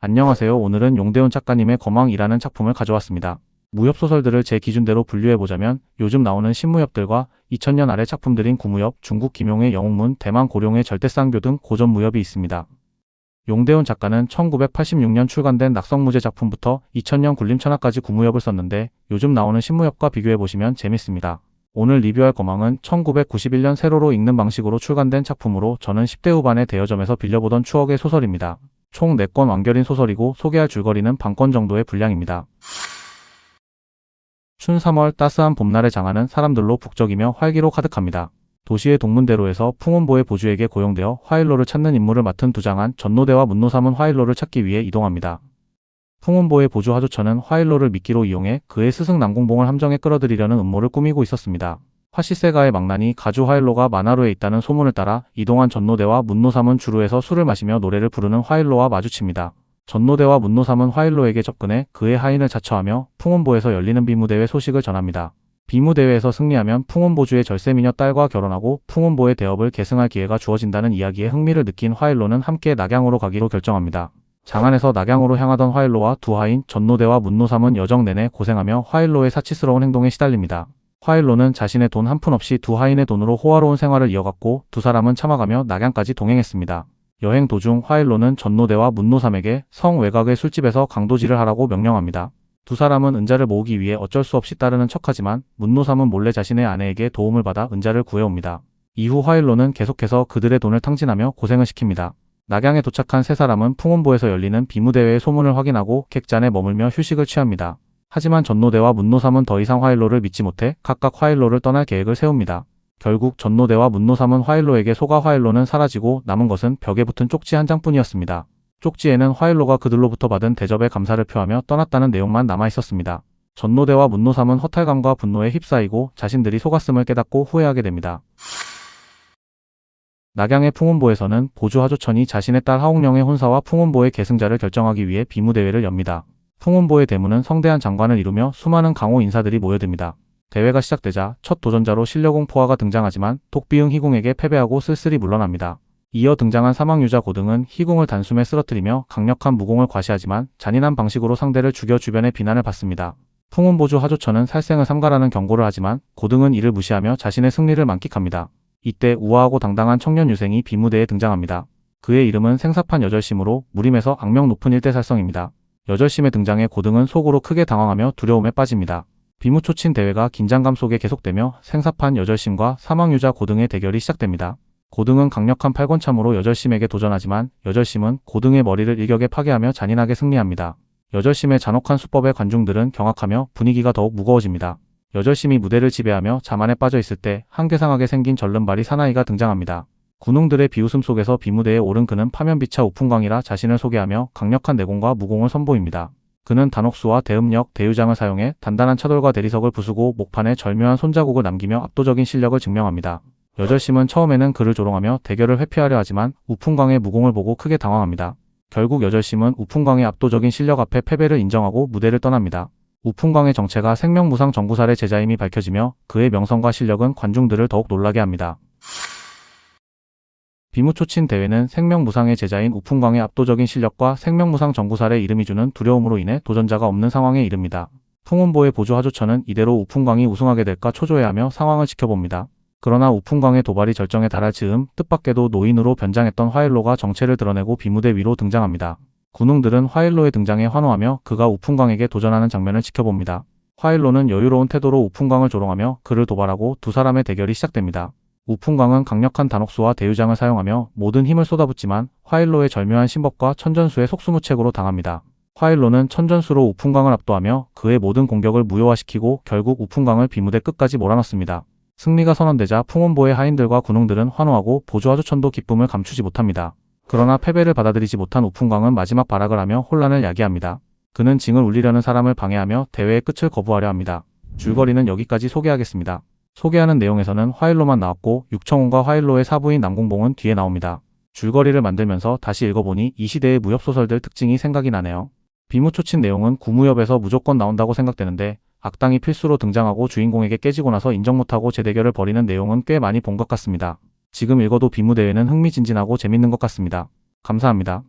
안녕하세요. 오늘은 용대훈 작가님의 거망이라는 작품을 가져왔습니다. 무협소설들을 제 기준대로 분류해보자면 요즘 나오는 신무협들과 2000년 아래 작품들인 구무협, 중국 김용의 영웅문, 대만 고룡의 절대쌍교 등 고전 무협이 있습니다. 용대훈 작가는 1986년 출간된 낙성무제 작품부터 2000년 굴림천하까지 구무협을 썼는데 요즘 나오는 신무협과 비교해보시면 재밌습니다. 오늘 리뷰할 거망은 1991년 세로로 읽는 방식으로 출간된 작품으로 저는 10대 후반에 대여점에서 빌려보던 추억의 소설입니다. 총 4권 완결인 소설이고 소개할 줄거리는 반권 정도의 분량입니다. 춘 3월 따스한 봄날의 장안은 사람들로 북적이며 활기로 가득합니다. 도시의 동문대로에서 풍운보의 보주에게 고용되어 화일로를 찾는 임무를 맡은 두장한 전노대와 문노삼은 화일로를 찾기 위해 이동합니다. 풍운보의 보주 하조천은 화일로를 미끼로 이용해 그의 스승 남궁봉을 함정에 끌어들이려는 음모를 꾸미고 있었습니다. 화시세가의 망난이 가주 화일로가 만화로에 있다는 소문을 따라 이동한 전노대와 문노삼은 주루에서 술을 마시며 노래를 부르는 화일로와 마주칩니다. 전노대와 문노삼은 화일로에게 접근해 그의 하인을 자처하며 풍운보에서 열리는 비무대회 소식을 전합니다. 비무대회에서 승리하면 풍운보주의 절세미녀 딸과 결혼하고 풍운보의 대업을 계승할 기회가 주어진다는 이야기에 흥미를 느낀 화일로는 함께 낙양으로 가기로 결정합니다. 장안에서 낙양으로 향하던 화일로와 두 하인 전노대와 문노삼은 여정 내내 고생하며 화일로의 사치스러운 행동에 시달립니다. 화일로는 자신의 돈 한 푼 없이 두 하인의 돈으로 호화로운 생활을 이어갔고 두 사람은 참아가며 낙양까지 동행했습니다. 여행 도중 화일로는 전노대와 문노삼에게 성 외곽의 술집에서 강도질을 하라고 명령합니다. 두 사람은 은자를 모으기 위해 어쩔 수 없이 따르는 척하지만 문노삼은 몰래 자신의 아내에게 도움을 받아 은자를 구해옵니다. 이후 화일로는 계속해서 그들의 돈을 탕진하며 고생을 시킵니다. 낙양에 도착한 세 사람은 풍운보에서 열리는 비무대회의 소문을 확인하고 객잔에 머물며 휴식을 취합니다. 하지만 전노대와 문노삼은 더 이상 화일로를 믿지 못해 각각 화일로를 떠날 계획을 세웁니다. 결국 전노대와 문노삼은 화일로에게 속아 화일로는 사라지고 남은 것은 벽에 붙은 쪽지 한 장뿐이었습니다. 쪽지에는 화일로가 그들로부터 받은 대접에 감사를 표하며 떠났다는 내용만 남아 있었습니다. 전노대와 문노삼은 허탈감과 분노에 휩싸이고 자신들이 속았음을 깨닫고 후회하게 됩니다. 낙양의 풍운보에서는 보주 하조천이 자신의 딸 하옥령의 혼사와 풍운보의 계승자를 결정하기 위해 비무대회를 엽니다. 풍운보의 대문은 성대한 장관을 이루며 수많은 강호 인사들이 모여듭니다. 대회가 시작되자 첫 도전자로 신려공 포화가 등장하지만 독비응 희궁에게 패배하고 쓸쓸히 물러납니다. 이어 등장한 사망유자 고등은 희궁을 단숨에 쓰러뜨리며 강력한 무공을 과시하지만 잔인한 방식으로 상대를 죽여 주변의 비난을 받습니다. 풍운보주 하조천은 살생을 삼가라는 경고를 하지만 고등은 이를 무시하며 자신의 승리를 만끽합니다. 이때 우아하고 당당한 청년 유생이 비무대에 등장합니다. 그의 이름은 생사판 여절심으로 무림에서 악명 높은 일대 살성입니다. 여절심의 등장에 고등은 속으로 크게 당황하며 두려움에 빠집니다. 비무초친 대회가 긴장감 속에 계속되며 생사판 여절심과 사망유자 고등의 대결이 시작됩니다. 고등은 강력한 팔권참으로 여절심에게 도전하지만 여절심은 고등의 머리를 일격에 파괴하며 잔인하게 승리합니다. 여절심의 잔혹한 수법에 관중들은 경악하며 분위기가 더욱 무거워집니다. 여절심이 무대를 지배하며 자만에 빠져 있을 때 한괴상하게 생긴 절름발이 사나이가 등장합니다. 군웅들의 비웃음 속에서 비무대에 오른 그는 파면비차 우풍광이라 자신을 소개하며 강력한 내공과 무공을 선보입니다. 그는 단옥수와 대음력, 대유장을 사용해 단단한 차돌과 대리석을 부수고 목판에 절묘한 손자국을 남기며 압도적인 실력을 증명합니다. 여절심은 처음에는 그를 조롱하며 대결을 회피하려 하지만 우풍광의 무공을 보고 크게 당황합니다. 결국 여절심은 우풍광의 압도적인 실력 앞에 패배를 인정하고 무대를 떠납니다. 우풍광의 정체가 생명무상 정구살의 제자임이 밝혀지며 그의 명성과 실력은 관중들을 더욱 놀라게 합니다. 비무초친 대회는 생명무상의 제자인 우풍광의 압도적인 실력과 생명무상 정구살의 이름이 주는 두려움으로 인해 도전자가 없는 상황에 이릅니다. 풍운보의 보조 하조천은 이대로 우풍광이 우승하게 될까 초조해하며 상황을 지켜봅니다. 그러나 우풍광의 도발이 절정에 달할 즈음 뜻밖에도 노인으로 변장했던 화일로가 정체를 드러내고 비무대 위로 등장합니다. 군웅들은 화일로의 등장에 환호하며 그가 우풍광에게 도전하는 장면을 지켜봅니다. 화일로는 여유로운 태도로 우풍광을 조롱하며 그를 도발하고 두 사람의 대결이 시작됩니다. 우풍광은 강력한 단옥수와 대유장을 사용하며 모든 힘을 쏟아붓지만 화일로의 절묘한 신법과 천전수의 속수무책으로 당합니다. 화일로는 천전수로 우풍광을 압도하며 그의 모든 공격을 무효화시키고 결국 우풍광을 비무대 끝까지 몰아넣습니다. 승리가 선언되자 풍운보의 하인들과 군웅들은 환호하고 보조하조천도 기쁨을 감추지 못합니다. 그러나 패배를 받아들이지 못한 우풍광은 마지막 발악을 하며 혼란을 야기합니다. 그는 징을 울리려는 사람을 방해하며 대회의 끝을 거부하려 합니다. 줄거리는 여기까지 소개하겠습니다. 소개하는 내용에서는 화일로만 나왔고 육청훈과 화일로의 사부인 남궁봉은 뒤에 나옵니다. 줄거리를 만들면서 다시 읽어보니 이 시대의 무협소설들 특징이 생각이 나네요. 비무초친 내용은 구무협에서 무조건 나온다고 생각되는데 악당이 필수로 등장하고 주인공에게 깨지고 나서 인정 못하고 재대결을 벌이는 내용은 꽤 많이 본 것 같습니다. 지금 읽어도 비무대회는 흥미진진하고 재밌는 것 같습니다. 감사합니다.